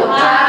거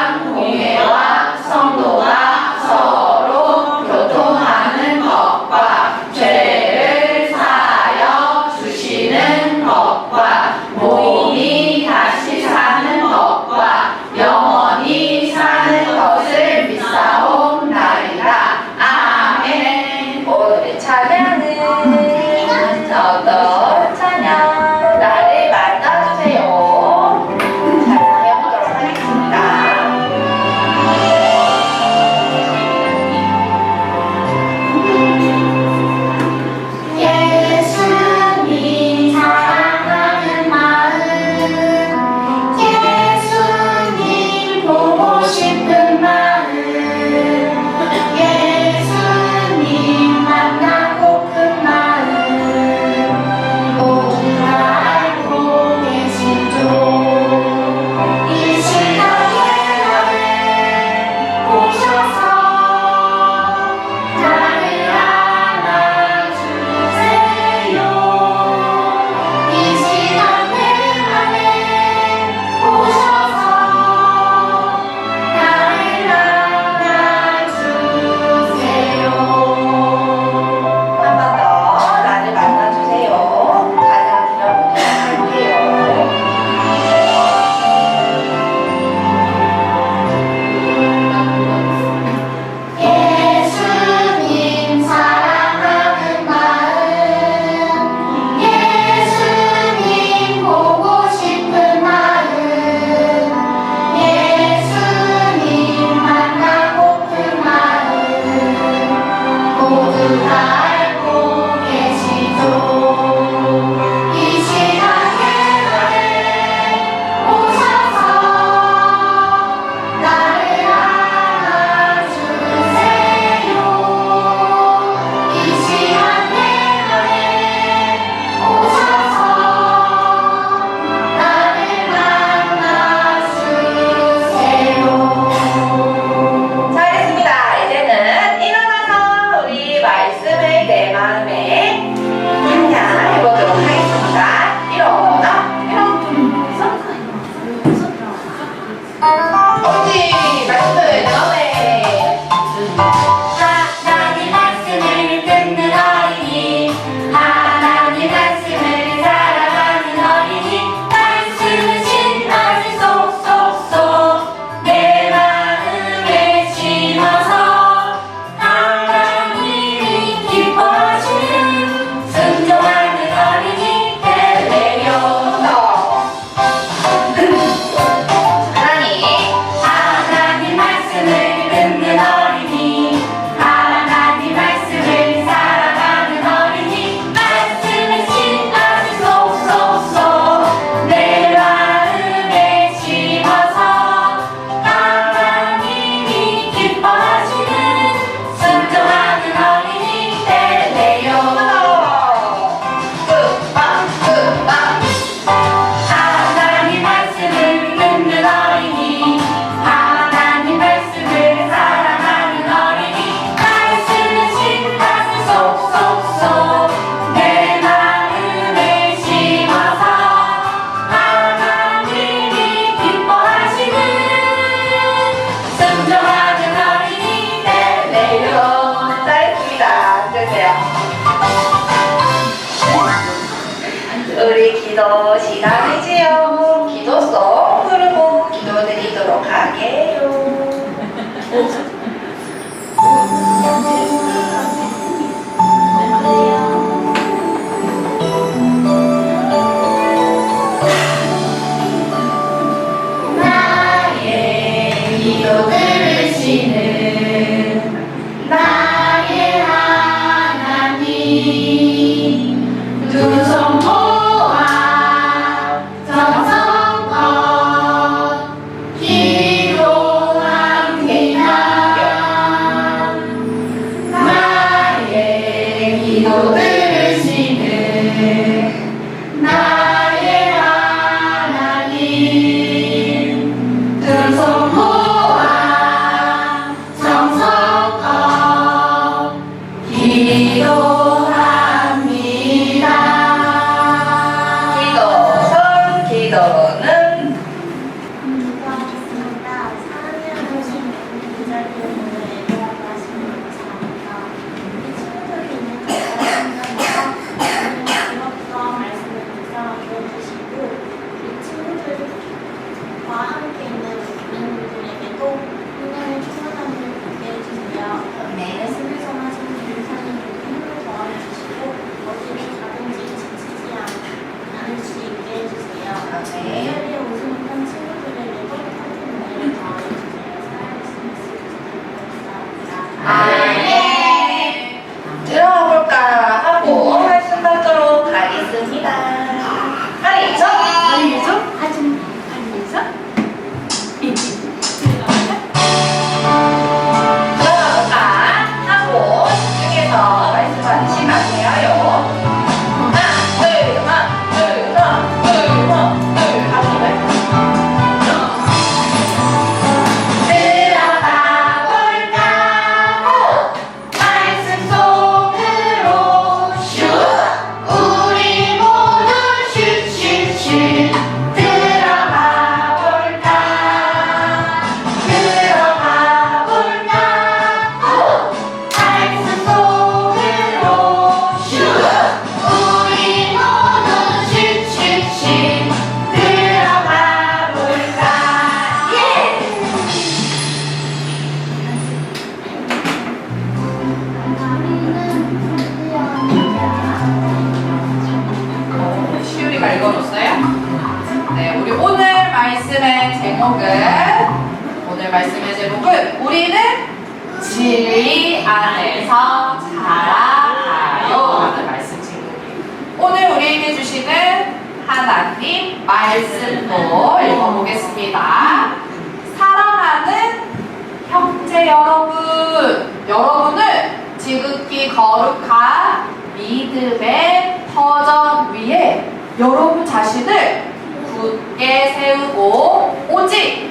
여러분, 여러분을 지극히 거룩한 믿음의 터전 위에 여러분 자신을 굳게 세우고 오직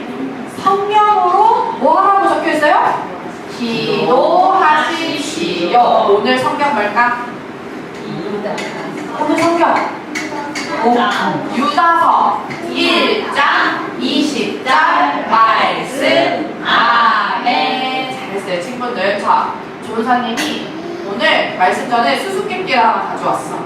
성령으로 뭐하라고 적혀 있어요? 기도하십시오. 오늘 성경 뭘까? 오늘 성경 오, 유다서 1장 20절 말씀 아멘 잘했어요 친구들 자 조사님이 오늘 말씀 전에 수수께끼를 하나 가져왔어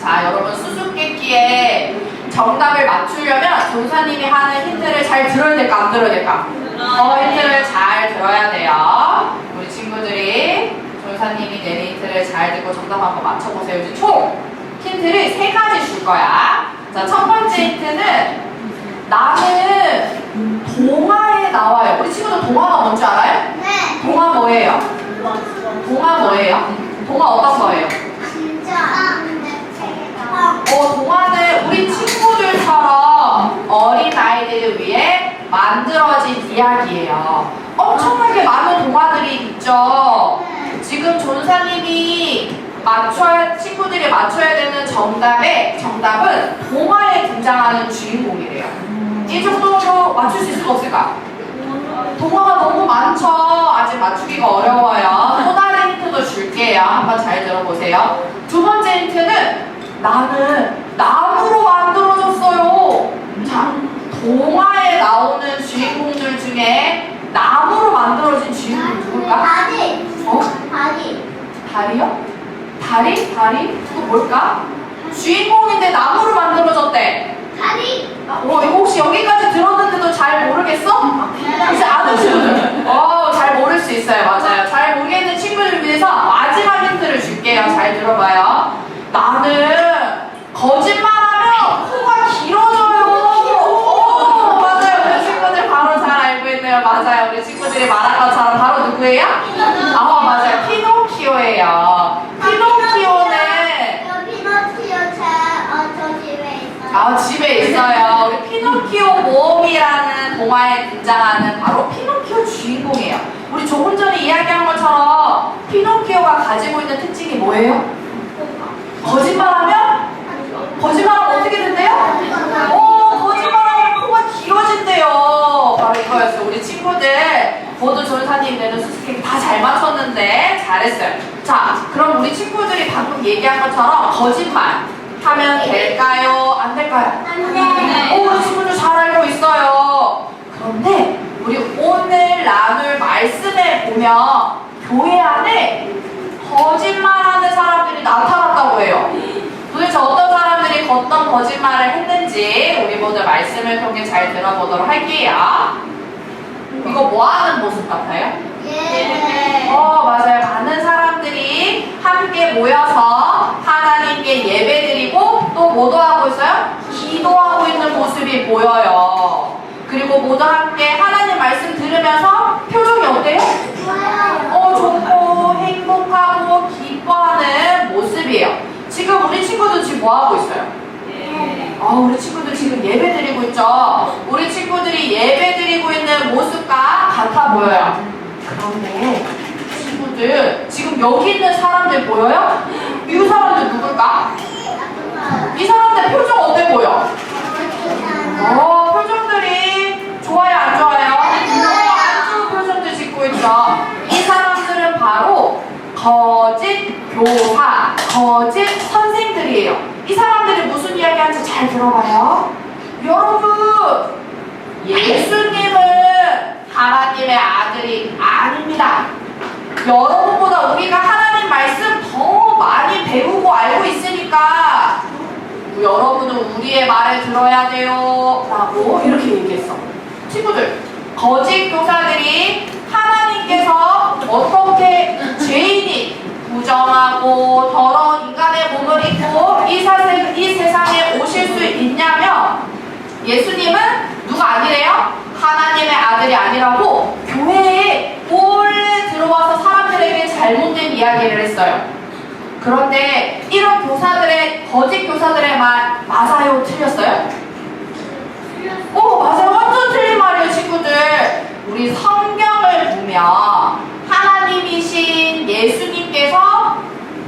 자 여러분 수수께끼에 정답을 맞추려면 조사님이 하는 힌트를 잘 들어야 될까 안 들어야 될까 어 힌트를 잘 들어야 돼요 우리 친구들이 조사님이 내린 힌트를 잘 듣고 정답 한번 맞춰보세요 이제 총 힌트를 세 가지 줄 거야. 자, 첫 번째 힌트는 나는 동화에 나와요. 우리 친구들 동화가 뭔지 알아요? 네. 동화 뭐예요? 동화 뭐예요? 동화 어떤 거예요? 진짜 아, 어, 동화는 우리 친구들처럼 어린 아이들을 위해 만들어진 이야기예요. 엄청나게 많은 동화들이 있죠. 지금 존사님이 맞춰야 친구들이 맞춰야 되는 정답의 정답은 동화에 등장하는 주인공이래요. 이 정도로 맞출 수 있을까 없을까? 동화가 너무 많죠. 아직 맞추기가 어려워요. 또 다른 힌트도 줄게요. 한번 잘 들어보세요. 두 번째 힌트는 나는 나무로 만들어졌어요. 자, 동화에 나오는 주인공들 중에 나무로 만들어진 주인공 누굴까? 다리. 어? 다리. 다리요? 다리? 다리? 그거 뭘까? 주인공인데 나무로 만들어졌대. 다리. 어, 이거 혹시 여기까지 들었는데도 잘 모르겠어? 이제 아는 친구들. 어, 잘 모를 수 있어요. 맞아요. 잘 모르겠는 친구들 위해서 마지막 힌트를 줄게요. 잘 들어봐요. 나는 거짓말하면 코가 길어져요. 어, 맞아요. 우리 친구들 바로 잘 알고 있네요. 맞아요. 우리 친구들이 말한 것처럼 바로 누구예요? 아, 맞아요. 피노키오예요. 피노키오는 여기 너티요 제어저 집에 있어요. 아 집에 있어요. 피노키오 모험이라는 동화에 등장하는 바로 피노키오 주인공이에요. 우리 조금 전에 이야기한 것처럼 피노키오가 가지고 있는 특징이 뭐예요? 거짓말하면 거짓말하면 어떻게 된대요? 어 거짓말하면 코가 길어진대요. 바로 이거였어요. 우리 친구들 모두 조사님 내는 수수께끼 다 잘 맞췄는데 잘했어요. 자 그럼 우리 친구들이 방금 얘기한 것처럼 거짓말 하면 될까요? 안 될까요? 안 돼. 오, 우리 친구들 잘 알고 있어요. 그런데 우리 오늘 나눌 말씀에 보면 교회 안에 거짓말하는 사람들이 나타났다고 해요. 도대체 어떤 사람들이 어떤 거짓말을 했는지 우리 모두 말씀을 통해 잘 들어보도록 할게요. 이거 뭐 하는 모습 같아요? 예. 어, 맞아요. 많은 사람 들이 함께 모여서 하나님께 예배드리고 또 뭐도 하고 있어요? 기도하고 있는 모습이 보여요. 그리고 모두 함께 하나님 말씀 들으면서 표정이 어때요? 좋아요. 어, 좋고 행복하고 기뻐하는 모습이에요. 지금 우리 친구들 지금 뭐 하고 있어요? 아, 우리 친구들 지금 예배 드리고 있죠? 우리 친구들이 예배 드리고 있는 모습과 같아 보여요. 그런데 친구들, 지금 여기 있는 사람들 보여요? 이 사람들 누굴까? 이 사람들 표정 어때 보여? 어, 표정들이 좋아요, 안 좋아요? 어, 안 좋은 표정들 짓고 있죠. 이 사람들은 바로 거짓 교사, 거짓 선생들이에요. 이 사람들이 무슨 이야기 하는지 잘 들어봐요. 여러분, 예수님은 하나님의 아들이 아닙니다. 여러분보다 우리가 하나님 말씀 더 많이 배우고 알고 있으니까 여러분은 우리의 말을 들어야 돼요. 라고 이렇게 얘기했어. 친구들, 거짓 교사들이 하나님께서 어떻게 죄인이 부정하고 더러운 인간의 몸을 입고 이, 사세, 이 세상에 오실 수 있냐면 예수님은 누가 아니래요? 하나님의 아들이 아니라고 교회에 들어와서 사람들에게 잘못된 이야기를 했어요. 그런데 이런 교사들의 거짓 교사들의 말 맞아요 틀렸어요? 오 맞아요 완전 틀린 말이에요 친구들 우리 성경을 보면 하나님이신 예수님께서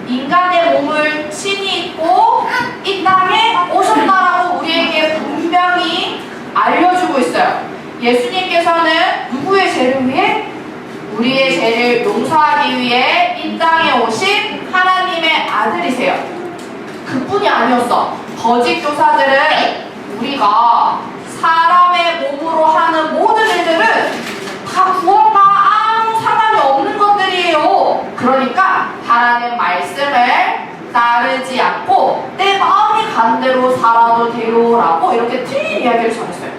인간의 몸을 친히 입고 이 땅에 오셨다라고 우리에게 분명히 알려주고 있어요 예수님께서는 누구의 죄를 위해? 우리의 죄를 용서하기 위해 이 땅에 오신 하나님의 아들이세요. 그뿐이 아니었어. 거짓 교사들은 우리가 사람의 몸으로 하는 모든 일들은 다 구원과 아무 상관이 없는 것들이에요. 그러니까 하나님 말씀을 따르지 않고 내 마음이 가는 대로 살아도 돼요라고 이렇게 틀린 이야기를 전했어요.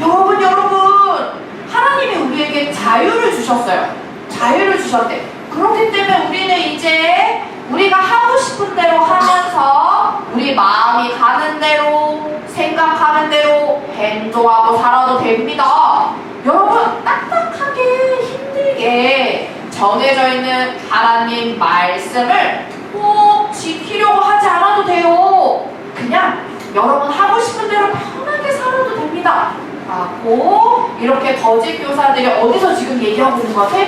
여러분 여러분 하나님이 우리에게 자유를 주셨어요. 자유를 주셨대. 그렇기 때문에 우리는 이제 우리가 하고 싶은 대로 하면서 우리 마음이 가는 대로 생각하는 대로 행동하고 살아도 됩니다. 여러분 딱딱하게 힘들게 정해져 있는 하나님 말씀을 꼭 지키려고 하지 않아도 돼요. 그냥 여러분 하고 싶은 대로 편하게 살아도 됩니다. 라고 이렇게 거짓 교사들이 어디서 지금 얘기하고 있는 것 같아?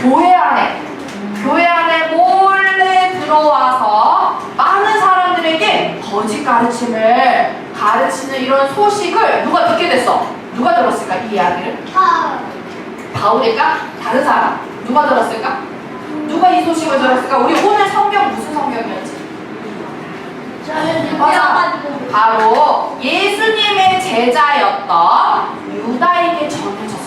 교회 안에 교회 안에 몰래 들어와서 많은 사람들에게 거짓 가르침을 가르치는 이런 소식을 누가 듣게 됐어? 누가 들었을까 이 이야기를? 바울일까? 다른 사람 누가 들었을까? 누가 이 소식을 들었을까? 우리 오늘 성경 무슨 성경이었지? 맞아. 바로 예수님의 제자였던 유다에게 전해졌어요.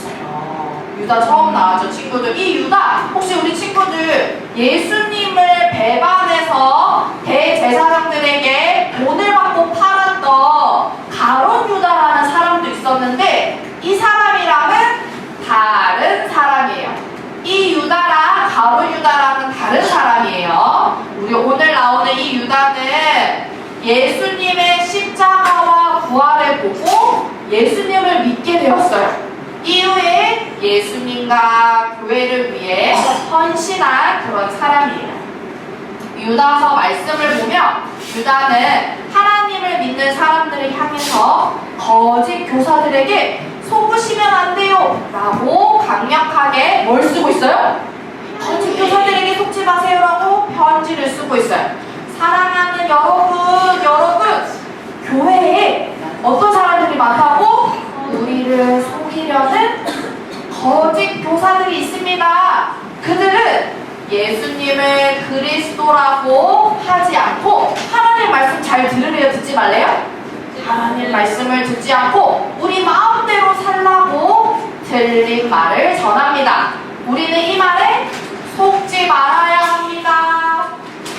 유다 처음 나왔죠, 친구들. 이 유다, 혹시 우리 친구들 예수님을 배반해서 대제사장들에게 돈을 받고 팔았던 가론 유다라는 사람도 있었는데 이 사람이랑은 다른 사람이에요. 이 유다랑 가론 유다랑은 다른 사람이에요. 우리 오늘 나오는 이 유다는 예수님의 십자가와 부활을 보고 예수님을 믿게 되었어요. 후에 예수님과 교회를 위해 헌신한 그런 사람이에요. 유다서 말씀을 보면 유다는 하나님을 믿는 사람들을 향해서 거짓 교사들에게 속으시면 안 돼요 라고 강력하게 뭘 쓰고 있어요? 거짓 교사들에게 속지 마세요 라고 편지를 쓰고 있어요. 사랑하는 여러분, 여러분, 교회에 어떤 사람들이 많다고? 우리를 속이려는 거짓 교사들이 있습니다. 그들은 예수님을 그리스도라고 하지 않고 하나님 말씀 잘 들으래요? 듣지 말래요? 하나님 말씀을 듣지 않고 우리 마음대로 살라고 틀린 말을 전합니다. 우리는 이 말에 속지 말아야 합니다.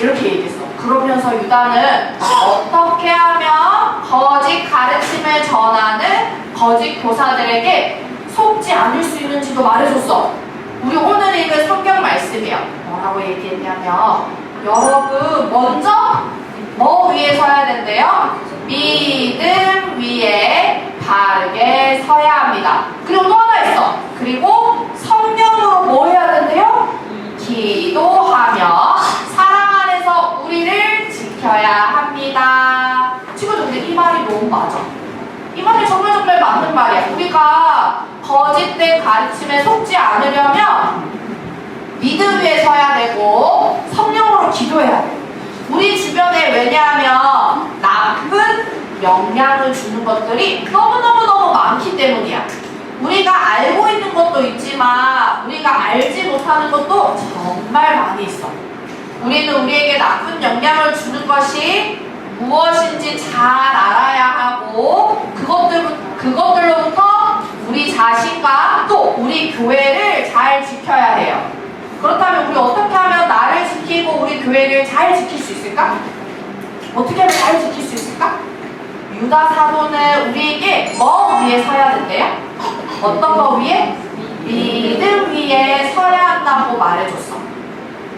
이렇게 얘기했어. 그러면서 유다는 어떻게 하면 거짓 가르침을 거짓 교사들에게 속지 않을 수 있는지도 말해줬어. 우리 오늘 읽은 성경 말씀이요. 뭐라고 얘기했냐면 여러분 먼저 뭐 위에 서야 된대요? 믿음 위에 바르게 서야 합니다. 그리고 또 하나 있어. 그리고 성령으로 뭐 해야 된대요? 기도하며 사랑 안에서 우리를 지켜야 합니다. 친구들 근데 이 말이 너무 맞아. 이 말이 정말 정말 맞는 말이야. 우리가 거짓된 가르침에 속지 않으려면 믿음 위에 서야 되고 성령으로 기도해야 돼. 우리 주변에 왜냐하면 나쁜 영향을 주는 것들이 너무너무너무 많기 때문이야. 우리가 알고 있는 것도 있지만 우리가 알지 못하는 것도 정말 많이 있어. 우리는 우리에게 나쁜 영향을 주는 것이 무엇인지 잘 알아야 하고 그것들, 그것들로부터 우리 자신과 또 우리 교회를 잘 지켜야 해요. 그렇다면 우리 어떻게 하면 나를 지키고 우리 교회를 잘 지킬 수 있을까? 어떻게 하면 잘 지킬 수 있을까? 유다 사도는 우리에게 뭐 위에 서야 된대요? 어떤 거 위에? 믿음 위에 서야 한다고 말해줬어.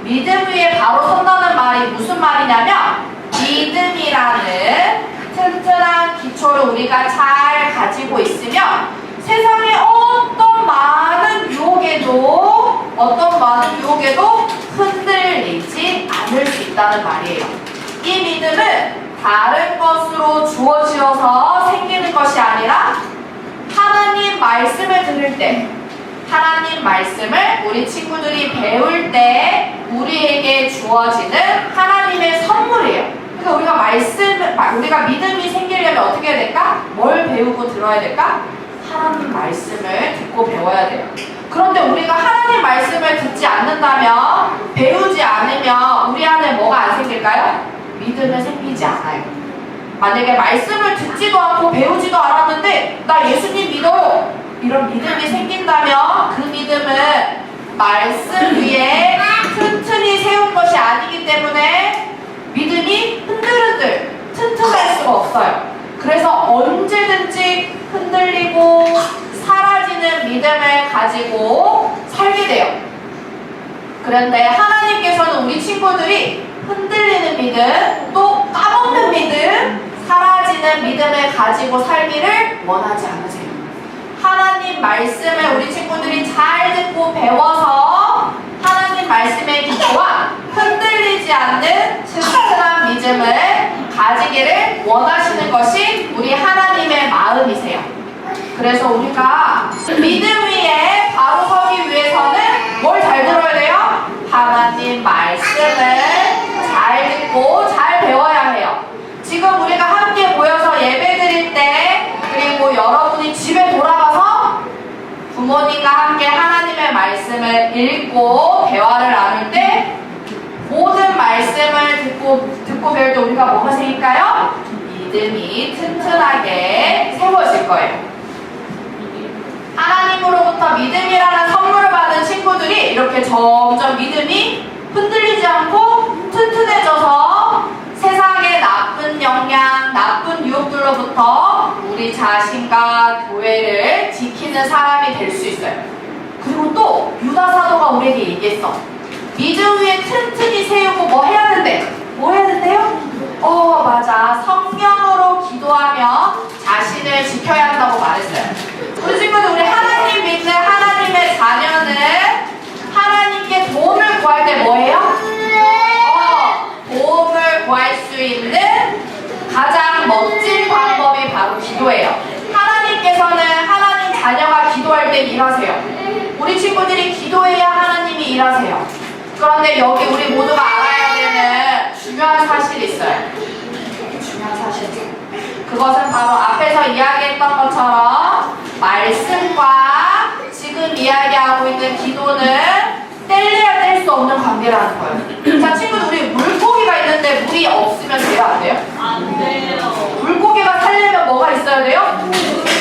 믿음 위에 바로 선다는 말이 무슨 말이냐면 믿음이라는 튼튼한 기초를 우리가 잘 가지고 있으면 세상의 어떤 많은 유혹에도 어떤 많은 유혹에도 흔들리지 않을 수 있다는 말이에요. 이 믿음은 다른 것으로 주어지어서 생기는 것이 아니라 하나님 말씀을 들을 때 하나님 말씀을 우리 친구들이 배울 때 우리에게 주어지는 하나님의 선물이에요. 그러니까 우리가 말씀, 우리가 믿음이 생기려면 어떻게 해야 될까? 뭘 배우고 들어야 될까? 하나님 말씀을 듣고 배워야 돼요. 그런데 우리가 하나님 말씀을 듣지 않는다면, 배우지 않으면 우리 안에 뭐가 안 생길까요? 믿음은 생기지 않아요. 만약에 말씀을 듣지도 않고 배우지도 않았는데, 나 예수님 믿어요. 이런 믿음이 생긴다면 그 믿음은 말씀 위에 튼튼히 세운 것이 아니기 때문에 믿음이 흔들흔들 튼튼할 수가 없어요. 그래서 언제든지 흔들리고 사라지는 믿음을 가지고 살게 돼요. 그런데 하나님께서는 우리 친구들이 흔들리는 믿음, 또 까먹는 믿음, 사라지는 믿음을 가지고 살기를 원하지 않으세요. 하나님 말씀을 우리 친구들이 잘 듣고 배워서 하나님 말씀의 기초와 흔들리지 않는 튼튼한 믿음을 가지기를 원하시는 것이 우리 하나님의 마음이세요. 그래서 우리가 믿음 위에 바로 서기 위해서는 뭘 잘 들어야 돼요? 하나님 말씀을 잘 듣고 잘 배워야 해요. 지금 우리가 함께 모여서 예배 드릴 때 그리고 여러분이 집에 돌아가서 부모님과 함께 하나님의 말씀을 읽고 대화를 나눌 때 모든 말씀을 듣고 듣고 배울 때 우리가 뭐가 생길까요? 믿음이 튼튼하게 세워질 거예요. 하나님으로부터 믿음이라는 선물을 받은 친구들이 이렇게 점점 믿음이 흔들리지 않고 튼튼해져서 세상의 나쁜 영향, 나쁜 유혹들로부터 우리 자신과 교회를 지키는 사람이 될 수 있어요. 그리고 또 유다 사도가 우리에게 얘기했어. 믿음 위에 튼튼히 세우고 뭐 해야 된대? 뭐 해야 된대요? 어, 맞아. 성령으로 기도하며 자신을 지켜야 한다고 말했어요. 우리 친구는 우리 하나님 믿는 하나님의 자녀는 하나님께 도움을 구할 때 뭐예요? 어, 도움을 구할 수 있는 가장 멋진 방법이 바로 기도예요. 하나님께서는 하나님 자녀가 기도할 때 일하세요. 우리 친구들이 기도해야 하나님이 일하세요. 그런데 여기 우리 모두가 알아야 되는 중요한 사실이 있어요. 중요한 사실이 그것은 바로 앞에서 이야기했던 것처럼 말씀과 지금 이야기하고 있는 기도는 뗄래야 뗄 수 없는 관계라는 거예요. 자, 친구들, 우리 물고기가 있는데 물이 없으면 돼요, 안 돼요? 안 돼요. 물고기가 살려면 뭐가 있어야 돼요?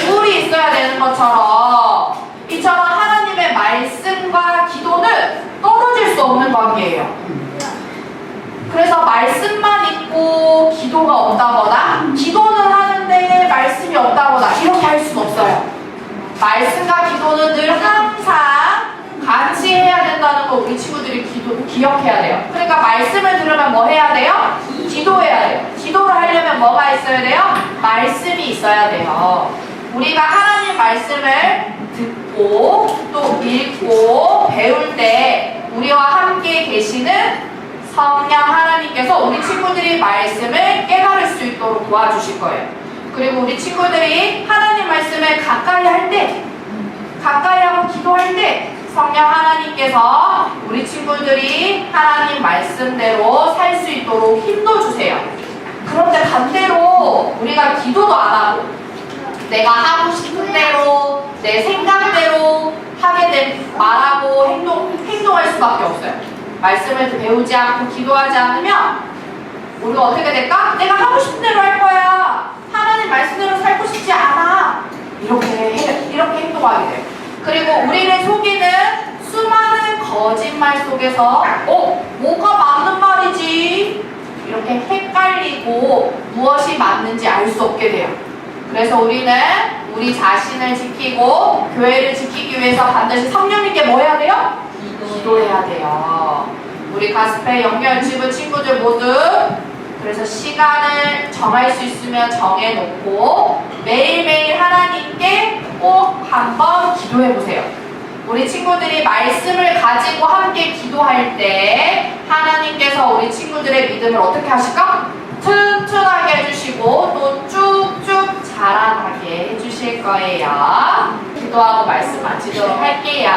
물이 있어야 되는 것처럼 이처럼 하나님의 말씀과 기도는 떨어질 수 없는 관계예요. 그래서 말씀만 있고 기도가 없다거나 기도는 하는데 말씀이 없다거나 이렇게 할 수는 없어요. 말씀과 기도는 늘 항상 같이 해야 된다는 거 우리 친구들이 기도, 기억해야 돼요. 그러니까 말씀을 들으면 뭐 해야 돼요? 기도해야 돼요. 기도를 하려면 뭐가 있어야 돼요? 말씀이 있어야 돼요. 우리가 하나님 말씀을 듣고 또 읽고 배울 때 우리와 함께 계시는 성령 하나님께서 우리 친구들이 말씀을 깨달을 수 있도록 도와주실 거예요. 그리고 우리 친구들이 하나님 말씀을 가까이 할 때, 가까이 하고 기도할 때 성령 하나님께서 우리 친구들이 하나님 말씀대로 살 수 있도록 힘도 주세요. 그런데 반대로 우리가 기도도 안 하고 내가 하고 싶은 대로 내 생각대로 하게 된 말하고 행동 행동할 수밖에 없어요. 말씀을 배우지 않고 기도하지 않으면 우리가 어떻게 될까? 내가 하고 싶은 대로 할 거야. 하나님 말씀대로 살고 싶지 않아. 이렇게 해, 이렇게 행동하게 돼요. 그리고 우리를 속이는 수많은 거짓말 속에서 어 뭐가 맞는 말이지 이렇게 헷갈리고 무엇이 맞는지 알 수 없게 돼요. 그래서 우리는 우리 자신을 지키고 교회를 지키기 위해서 반드시 성령님께 뭐 해야 돼요? 기도해야 돼요. 우리 가스페 영결지부 친구들 모두 그래서 시간을 정할 수 있으면 정해놓고 매일매일 하나님께 꼭 한번 기도해 보세요. 우리 친구들이 말씀을 가지고 함께 기도할 때 하나님께서 우리 친구들의 믿음을 어떻게 하실까? 튼튼하게 해주시고 또 쭉쭉 자라나게 해주실 거예요. 기도하고 말씀 마치도록 할게요.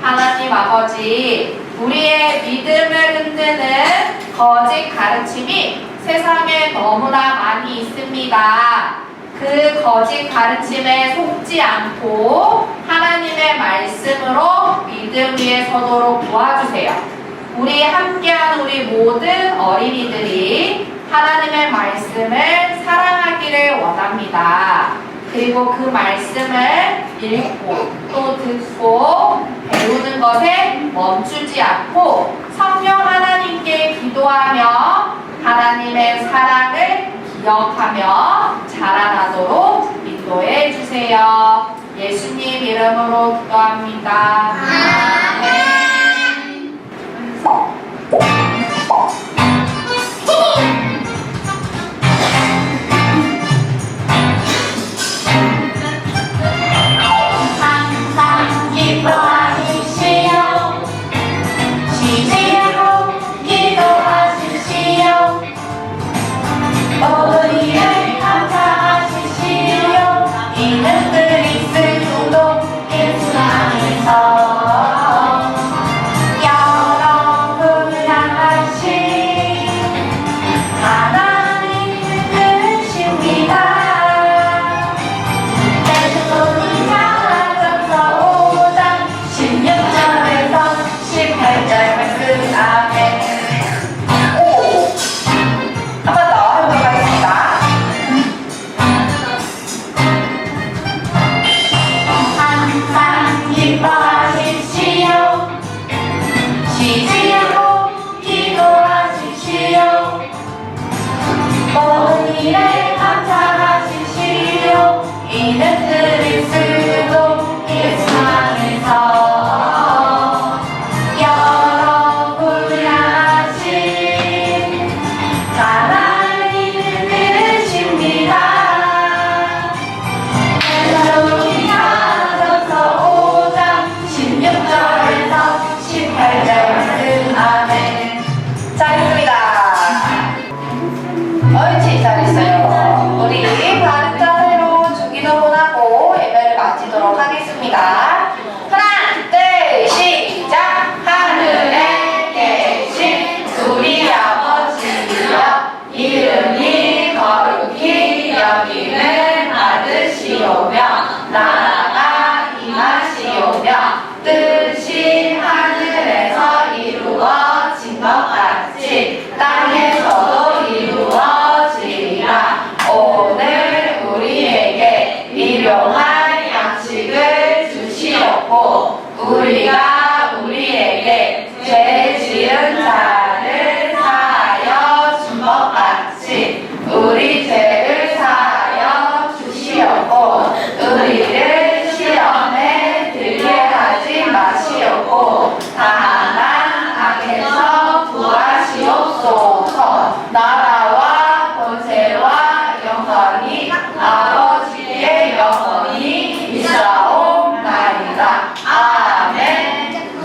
하나님 아버지, 우리의 믿음을 흔드는 거짓 가르침이 세상에 너무나 많이 있습니다. 그 거짓 가르침에 속지 않고 하나님의 말씀으로 믿음 위에 서도록 도와주세요. 우리 함께한 우리 모든 어린이들이 하나님의 말씀을 사랑하기를 원합니다. 그리고 그 말씀을 읽고 또 듣고 배우는 것에 멈추지 않고 성령 하나님께 기도하며 하나님의 사랑을 기억하며 자라나도록 인도해 주세요. 예수님 이름으로 기도합니다. 항상